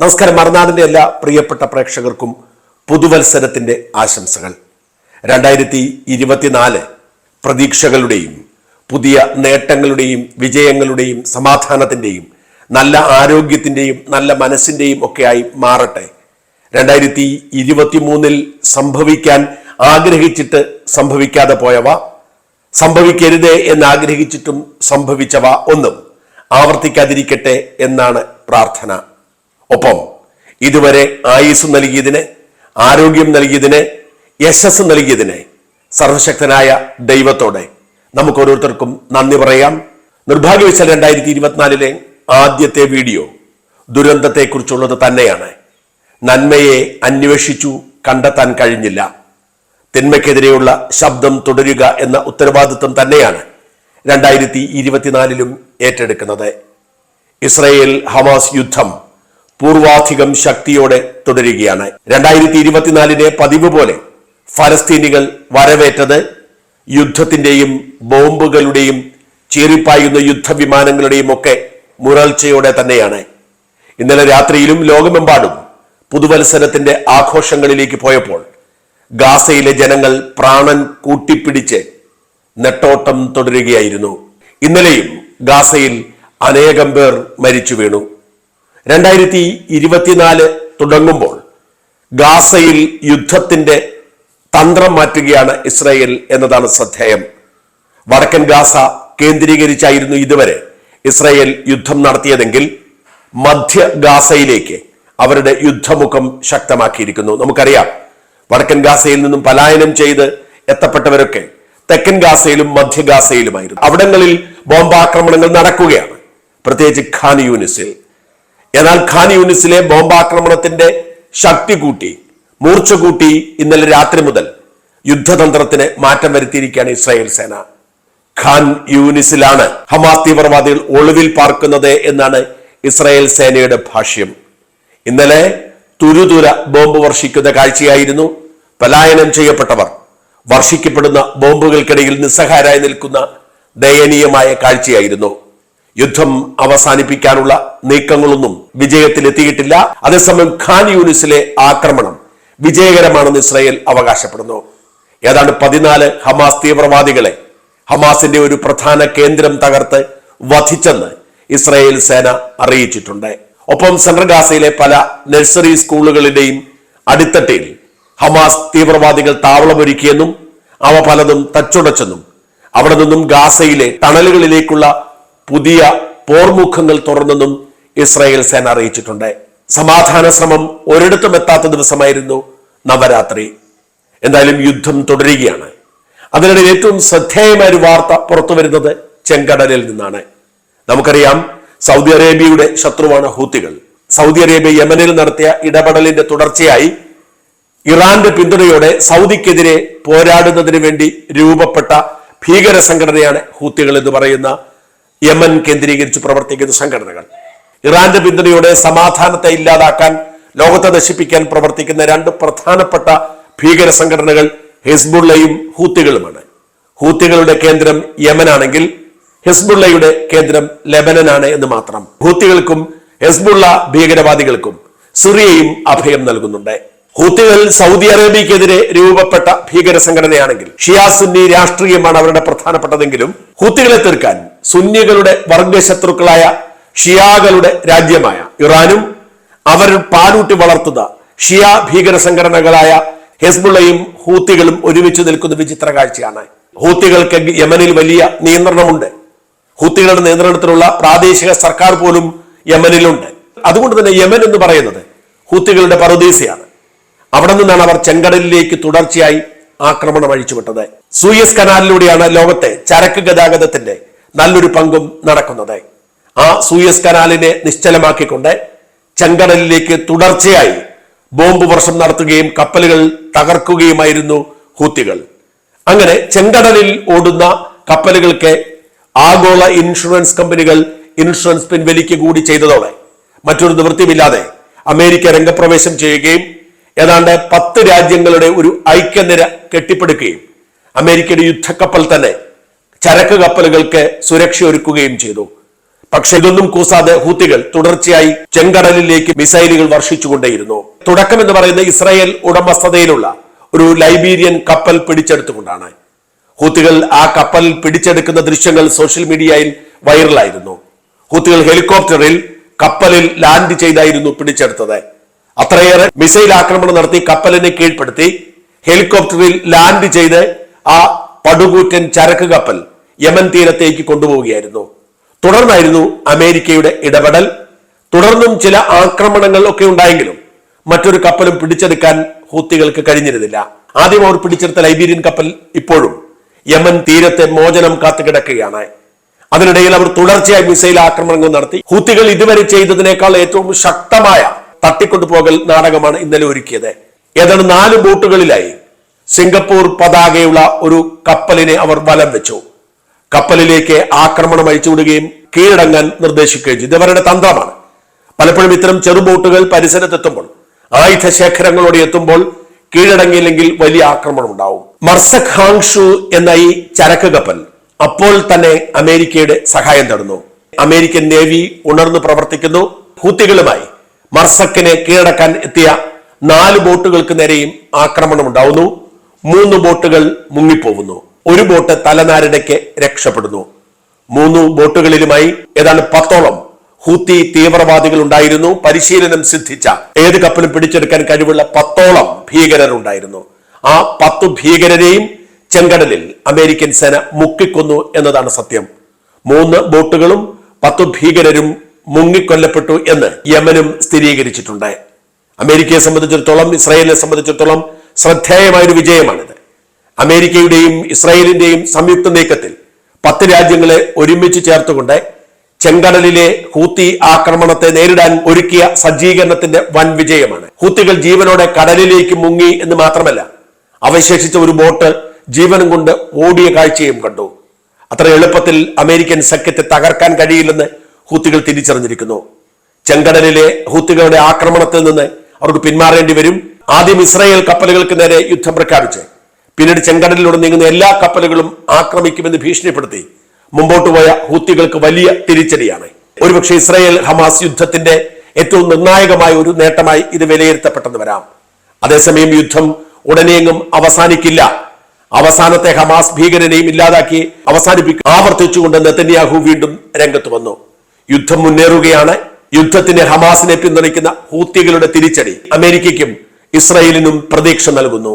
നമസ്കാരം. മറുനാടിന്റെ എല്ലാ പ്രിയപ്പെട്ട പ്രേക്ഷകർക്കും പുതുവത്സരത്തിന്റെ ആശംസകൾ. രണ്ടായിരത്തി ഇരുപത്തിനാല് പ്രതീക്ഷകളുടെയും പുതിയ നേട്ടങ്ങളുടെയും വിജയങ്ങളുടെയും സമാധാനത്തിന്റെയും നല്ല ആരോഗ്യത്തിന്റെയും നല്ല മനസ്സിന്റെയും ഒക്കെയായി മാറട്ടെ. രണ്ടായിരത്തി ഇരുപത്തി മൂന്നിൽ സംഭവിക്കാൻ ആഗ്രഹിച്ചിട്ട് സംഭവിക്കാതെ പോയവ സംഭവിക്കരുതേ എന്നാഗ്രഹിച്ചിട്ടും സംഭവിച്ചവ ഒന്നും ആവർത്തിക്കാതിരിക്കട്ടെ എന്നാണ് പ്രാർത്ഥന. ഒപ്പം ഇതുവരെ ആയുസ് നൽകിയതിന് ആരോഗ്യം നൽകിയതിന് യശസ് നൽകിയതിന് സർവശക്തനായ ദൈവത്തോടെ നമുക്ക് ഓരോരുത്തർക്കും നന്ദി പറയാം. നിർഭാഗ്യവശാൽ രണ്ടായിരത്തി ഇരുപത്തിനാലിലെ ആദ്യത്തെ വീഡിയോ ദുരന്തത്തെക്കുറിച്ചുള്ളത് തന്നെയാണ്. നന്മയെ അന്വേഷിച്ചു കണ്ടെത്താൻ കഴിഞ്ഞില്ല. തിന്മയ്ക്കെതിരെയുള്ള ശബ്ദം തുടരുക എന്ന ഉത്തരവാദിത്വം തന്നെയാണ് രണ്ടായിരത്തി ഇരുപത്തിനാലിലും ഏറ്റെടുക്കുന്നത്. ഇസ്രയേൽ ഹമാസ് യുദ്ധം പൂർവാധികം ശക്തിയോടെ തുടരുകയാണ്. രണ്ടായിരത്തി ഇരുപത്തിനാലിനെ പതിവ് പോലെ ഫലസ്തീനികൾ വരവേറ്റത് യുദ്ധത്തിന്റെയും ബോംബുകളുടെയും ചീറിപ്പായുന്ന യുദ്ധവിമാനങ്ങളുടെയും ഒക്കെ മുരൾച്ചയോടെ തന്നെയാണ്. ഇന്നലെ രാത്രിയിലും ലോകമെമ്പാടും പുതുവത്സരത്തിന്റെ ആഘോഷങ്ങളിലേക്ക് പോയപ്പോൾ ഗാസയിലെ ജനങ്ങൾ പ്രാണൻ കൂട്ടിപ്പിടിച്ച് നെട്ടോട്ടം തുടരുകയായിരുന്നു. ഇന്നലെയും ഗാസയിൽ അനേകം പേർ മരിച്ചു വീണു. രണ്ടായിരത്തി ഇരുപത്തിനാല് തുടങ്ങുമ്പോൾ ഗാസയിൽ യുദ്ധത്തിന്റെ തന്ത്രം മാറ്റുകയാണ് ഇസ്രായേൽ എന്നതാണ് ശ്രദ്ധേയം. വടക്കൻ ഗാസ കേന്ദ്രീകരിച്ചായിരുന്നു ഇതുവരെ ഇസ്രായേൽ യുദ്ധം നടത്തിയതെങ്കിൽ മധ്യ ഗാസയിലേക്ക് അവരുടെ യുദ്ധമുഖം ശക്തമാക്കിയിരിക്കുന്നു. നമുക്കറിയാം വടക്കൻ ഗാസയിൽ നിന്നും പലായനം ചെയ്ത് എത്തപ്പെട്ടവരൊക്കെ തെക്കൻ ഗാസയിലും മധ്യ ഗാസയിലുമായിരുന്നു. അവിടങ്ങളിൽ ബോംബാക്രമണങ്ങൾ നടക്കുകയാണ്. പ്രത്യേകിച്ച് ഖാൻ യൂനിസിൽ. എന്നാൽ ഖാൻ യൂണിസിലെ ബോംബാക്രമണത്തിന്റെ ശക്തി കൂട്ടി മൂർച്ച കൂട്ടി ഇന്നലെ രാത്രി മുതൽ യുദ്ധതന്ത്രത്തിന് മാറ്റം വരുത്തിയിരിക്കുകയാണ് ഇസ്രായേൽ സേന. ഖാൻ യൂനിസിലാണ് ഹമാസ് തീവ്രവാദികൾ ഒളിവിൽ പാർക്കുന്നത് എന്നാണ് ഇസ്രായേൽ സേനയുടെ ഭാഷ്യം. ഇന്നലെ തുരുതുര ബോംബ് വർഷിക്കുന്ന കാഴ്ചയായിരുന്നു പലായനം ചെയ്യപ്പെട്ടവർ. വർഷിക്കപ്പെടുന്ന ബോംബുകൾക്കിടയിൽ നിസ്സഹാരായി നിൽക്കുന്ന ദയനീയമായ കാഴ്ചയായിരുന്നു. യുദ്ധം അവസാനിപ്പിക്കാനുള്ള നീക്കങ്ങളൊന്നും വിജയത്തിലെത്തിയിട്ടില്ല അതേസമയം ഖാൻ യൂണിസിലെ ആക്രമണം വിജയകരമാണെന്ന് ഇസ്രായേൽ അവകാശപ്പെടുന്നു. ഏതാണ്ട് പതിനാല് ഹമാസ് തീവ്രവാദികളെ ഹമാസിന്റെ ഒരു പ്രധാന കേന്ദ്രം തകർത്ത് വധിച്ചെന്ന് ഇസ്രായേൽ സേന അറിയിച്ചിട്ടുണ്ട്. ഒപ്പം സെൻട്രൽ ഗാസയിലെ പല നഴ്സറി സ്കൂളുകളുടെയും അടിത്തട്ടിൽ ഹമാസ് തീവ്രവാദികൾ താവളമൊരുക്കിയെന്നും അവ പലതും തച്ചുടച്ചെന്നും അവിടെ നിന്നും ഗാസയിലെ ടണലുകളിലേക്കുള്ള പുതിയ പോർമുഖങ്ങൾ തുറന്നെന്നും ഇസ്രായേൽ സേന അറിയിച്ചിട്ടുണ്ട്. സമാധാന ശ്രമം ഒരിടത്തും എത്താത്ത ദിവസമായിരുന്നു നവരാത്രി. എന്തായാലും യുദ്ധം തുടരുകയാണ്. അതിനിടെ ഏറ്റവും ശ്രദ്ധേയമായ ഒരു വാർത്ത പുറത്തു വരുന്നത് ചെങ്കടലിൽ നിന്നാണ്. നമുക്കറിയാം സൗദി അറേബ്യയുടെ ശത്രുവാണ് ഹൂത്തികൾ. സൗദി അറേബ്യ യമനിൽ നടത്തിയ ഇടപെടലിന്റെ തുടർച്ചയായി ഇറാന്റെ പിന്തുണയോടെ സൗദിക്കെതിരെ പോരാടുന്നതിന് വേണ്ടി രൂപപ്പെട്ട ഭീകര സംഘടനയാണ് ഹൂത്തികൾ എന്ന് പറയുന്ന യമൻ കേന്ദ്രീകരിച്ച് പ്രവർത്തിക്കുന്ന സംഘടനകൾ. ഇറാന്റെ പിന്തുണയോടെ സമാധാനത്തെ ഇല്ലാതാക്കാൻ ലോകത്തെ നശിപ്പിക്കാൻ പ്രവർത്തിക്കുന്ന രണ്ട് പ്രധാനപ്പെട്ട ഭീകര സംഘടനകൾ ഹിസ്ബുള്ളയും ഹൂത്തികളുമാണ്. ഹൂത്തികളുടെ കേന്ദ്രം യമനാണെങ്കിൽ ഹിസ്ബുള്ളയുടെ കേന്ദ്രം ലെബനനാണ് എന്ന് മാത്രം. ഹൂത്തികൾക്കും ഹിസ്ബുള്ള ഭീകരവാദികൾക്കും സിറിയയും അഭയം നൽകുന്നുണ്ട്. ഹൂത്തികൾ സൗദി അറേബ്യക്കെതിരെ രൂപപ്പെട്ട ഭീകര സംഘടനയാണെങ്കിൽ ഷിയാ സുന്നി രാഷ്ട്രീയമാണ് അവരുടെ പ്രധാനപ്പെട്ടതെങ്കിലും ഹൂത്തികളെ തീർക്കാൻ സുന്നികളുടെ വർഗശത്രുക്കളായ ഷിയാകളുടെ രാജ്യമായ ഇറാനും അവർ പാലൂട്ടി വളർത്തുന്ന ഷിയ ഭീകര സംഘടനകളായ ഹെസ്ബുള്ളയും ഹൂത്തികളും ഒരുമിച്ച് നിൽക്കുന്ന വിചിത്ര കാഴ്ചയാണ്. ഹൂത്തികൾക്ക് യമനിൽ വലിയ നിയന്ത്രണമുണ്ട്. ഹൂത്തികളുടെ നിയന്ത്രണത്തിലുള്ള പ്രാദേശിക സർക്കാർ പോലും യമനിലുണ്ട്. അതുകൊണ്ട് തന്നെ യമൻ എന്ന് പറയുന്നത് ഹൂത്തികളുടെ പറുദീസയാണ്. അവിടെ നിന്നാണ് അവർ ചെങ്കടലിലേക്ക് തുടർച്ചയായി ആക്രമണം അഴിച്ചുവിട്ടത്. സൂയസ് കനാലിലൂടെയാണ് ലോകത്തെ ചരക്ക് ഗതാഗതത്തിന്റെ നല്ലൊരു പങ്കും നടക്കുന്നത്. ആ സൂയസ് കനാലിനെ നിശ്ചലമാക്കിക്കൊണ്ട് ചെങ്കടലിലേക്ക് തുടർച്ചയായി ബോംബ് വർഷം നടത്തുകയും കപ്പലുകൾ തകർക്കുകയുമായിരുന്നു ഹൂത്തികൾ. അങ്ങനെ ചെങ്കടലിൽ ഓടുന്ന കപ്പലുകൾക്ക് ആഗോള ഇൻഷുറൻസ് കമ്പനികൾ ഇൻഷുറൻസ് പിൻവലിക്കുക കൂടി ചെയ്തതോടെ മറ്റൊരു നിവൃത്തിയില്ലാതെ അമേരിക്ക രംഗപ്രവേശം ചെയ്യുകയും ഏതാണ്ട് പത്ത് രാജ്യങ്ങളുടെ ഒരു ഐക്യനിര കെട്ടിപ്പടുക്കുകയും അമേരിക്കയുടെ യുദ്ധക്കപ്പൽ തന്നെ ചരക്ക് കപ്പലുകൾക്ക് സുരക്ഷ ഒരുക്കുകയും ചെയ്തു. പക്ഷെ ഇതൊന്നും കൂസാതെ ഹൂത്തികൾ തുടർച്ചയായി ചെങ്കടലിലേക്ക് മിസൈലുകൾ വർഷിച്ചുകൊണ്ടേയിരുന്നു. തുടക്കം എന്ന് പറയുന്നത് ഇസ്രായേൽ ഉടമസ്ഥതയിലുള്ള ഒരു ലൈബീരിയൻ കപ്പൽ പിടിച്ചെടുത്തുകൊണ്ടാണ്. ഹൂത്തികൾ ആ കപ്പൽ പിടിച്ചെടുക്കുന്ന ദൃശ്യങ്ങൾ സോഷ്യൽ മീഡിയയിൽ വൈറലായിരുന്നു. ഹൂത്തികൾ ഹെലികോപ്റ്ററിൽ കപ്പലിൽ ലാൻഡ് ചെയ്തായിരുന്നു പിടിച്ചെടുത്തത്. അത്രയേറെ മിസൈൽ ആക്രമണം നടത്തി കപ്പലിനെ കീഴ്പ്പെടുത്തി ഹെലികോപ്റ്ററിൽ ലാൻഡ് ചെയ്ത് ആ പടുകൂറ്റൻ ചരക്ക് കപ്പൽ യമൻ തീരത്തേക്ക് കൊണ്ടുപോവുകയായിരുന്നു. തുടർന്നായിരുന്നു അമേരിക്കയുടെ ഇടപെടൽ. തുടർന്നും ചില ആക്രമണങ്ങൾ ഒക്കെ ഉണ്ടായെങ്കിലും മറ്റൊരു കപ്പലും പിടിച്ചെടുക്കാൻ ഹൂത്തികൾക്ക് കഴിഞ്ഞിരുന്നില്ല. ആദ്യം അവർ പിടിച്ചെടുത്ത ലൈബീരിയൻ കപ്പൽ ഇപ്പോഴും യമൻ തീരത്തെ മോചനം കാത്തു കിടക്കുകയാണ് അതിനിടയിൽ അവർ തുടർച്ചയായി മിസൈൽ ആക്രമണങ്ങൾ നടത്തി. ഹൂത്തികൾ ഇതുവരെ ചെയ്തതിനേക്കാൾ ഏറ്റവും ശക്തമായ തട്ടിക്കൊണ്ടുപോകൽ നാടകമാണ് ഇന്നലെ ഒരുക്കിയത്. ഏതാണ്ട് നാല് ബോട്ടുകളിലായി സിംഗപ്പൂർ പതാകയുള്ള ഒരു കപ്പലിനെ അവർ വലം വെച്ചു. കപ്പലിലേക്ക് ആക്രമണം അഴിച്ചുവിടുകയും കീഴടങ്ങാൻ നിർദ്ദേശിക്കുകയും ചെയ്തു. ഇതവരുടെ തന്ത്രമാണ്. പലപ്പോഴും ഇത്തരം ചെറുബോട്ടുകൾ പരിസരത്തെത്തുമ്പോൾ ആയുധ ശേഖരങ്ങളോടെ എത്തുമ്പോൾ കീഴടങ്ങിയില്ലെങ്കിൽ വലിയ ആക്രമണം ഉണ്ടാവും. മർസക് ഹാങ്ഷു എന്ന ഈ ചരക്ക് കപ്പൽ അപ്പോൾ തന്നെ അമേരിക്കയുടെ സഹായം തേടുന്നു. അമേരിക്കൻ നേവി ഉണർന്നു പ്രവർത്തിക്കുന്നു. ഹൂത്തികളുമായി മർസക്കിനെ കീഴടക്കാൻ എത്തിയ നാല് ബോട്ടുകൾക്ക് നേരെയും ആക്രമണം ഉണ്ടാവുന്നു. മൂന്ന് ബോട്ടുകൾ മുങ്ങിപ്പോകുന്നു. ഒരു ബോട്ട് തലനാരിടയ്ക്ക് രക്ഷപ്പെടുന്നു. മൂന്ന് ബോട്ടുകളിലുമായി ഏതാണ്ട് പത്തോളം ഹൂത്തി തീവ്രവാദികൾ ഉണ്ടായിരുന്നു. പരിശീലനം സിദ്ധിച്ച ഏത് കപ്പലും പിടിച്ചെടുക്കാൻ കഴിവുള്ള പത്തോളം ഭീകരർ ഉണ്ടായിരുന്നു ആ പത്തു ഭീകരരെയും ചെങ്കടലിൽ അമേരിക്കൻ സേന മുക്കിക്കൊന്നു എന്നതാണ് സത്യം. മൂന്ന് ബോട്ടുകളും പത്തു ഭീകരരും മുങ്ങിക്കൊല്ലപ്പെട്ടു എന്ന് യമനും സ്ഥിരീകരിച്ചിട്ടുണ്ട്. അമേരിക്കയെ സംബന്ധിച്ചിടത്തോളം ഇസ്രായേലിനെ സംബന്ധിച്ചിടത്തോളം ശ്രദ്ധേയമായ ഒരു വിജയമാണിത്. അമേരിക്കയുടെയും ഇസ്രായേലിന്റെയും സംയുക്ത നീക്കത്തിൽ പത്ത് രാജ്യങ്ങളെ ഒരുമിച്ച് ചേർത്തുകൊണ്ട് ചെങ്കടലിലെ ഹൂത്തി ആക്രമണത്തെ നേരിടാൻ ഒരുക്കിയ സജ്ജീകരണത്തിന്റെ വൻ വിജയമാണ്. ഹൂത്തികൾ ജീവനോടെ കടലിലേക്ക് മുങ്ങി എന്ന് മാത്രമല്ല അവശേഷിച്ച ഒരു ബോട്ട് ജീവനും കൊണ്ട് ഓടിയ കാഴ്ചയും കണ്ടു. അത്ര എളുപ്പത്തിൽ അമേരിക്കൻ സഖ്യത്തെ തകർക്കാൻ കഴിയില്ലെന്ന് ഹൂത്തികൾ തിരിച്ചറിഞ്ഞിരിക്കുന്നു. ചെങ്കടലിലെ ഹൂത്തികളുടെ ആക്രമണത്തിൽ നിന്ന് അവർക്ക് പിന്മാറേണ്ടി വരും. ആദ്യം ഇസ്രായേൽ കപ്പലുകൾക്ക് നേരെ യുദ്ധം പ്രഖ്യാപിച്ച്. പിന്നീട് ചെങ്കടലിലൂടെ നീങ്ങുന്ന എല്ലാ കപ്പലുകളും ആക്രമിക്കുമെന്ന് ഭീഷണിപ്പെടുത്തി മുമ്പോട്ട് പോയ ഹൂത്തികൾക്ക് വലിയ തിരിച്ചടിയാണ്. ഒരുപക്ഷെ ഇസ്രായേൽ ഹമാസ് യുദ്ധത്തിന്റെ ഏറ്റവും നിർണായകമായ ഒരു നേട്ടമായി ഇത് വിലയിരുത്തപ്പെട്ടെന്ന് വരാം. അതേസമയം യുദ്ധം ഉടനെയെങ്ങും അവസാനിക്കില്ല. അവസാനത്തെ ഹമാസ് ഭീകരനെയും ഇല്ലാതാക്കി അവസാനിപ്പിക്കും ആവർത്തിച്ചുകൊണ്ട് നെത്തന്യാഹു വീണ്ടും രംഗത്ത് വന്നു. യുദ്ധം മുന്നേറുകയാണ്. യുദ്ധത്തിന് ഹമാസിനെ പിന്തുണയ്ക്കുന്ന ഹൂത്തികളുടെ തിരിച്ചടി അമേരിക്കയ്ക്കും ഇസ്രായേലിനും പ്രതീക്ഷ നൽകുന്നു.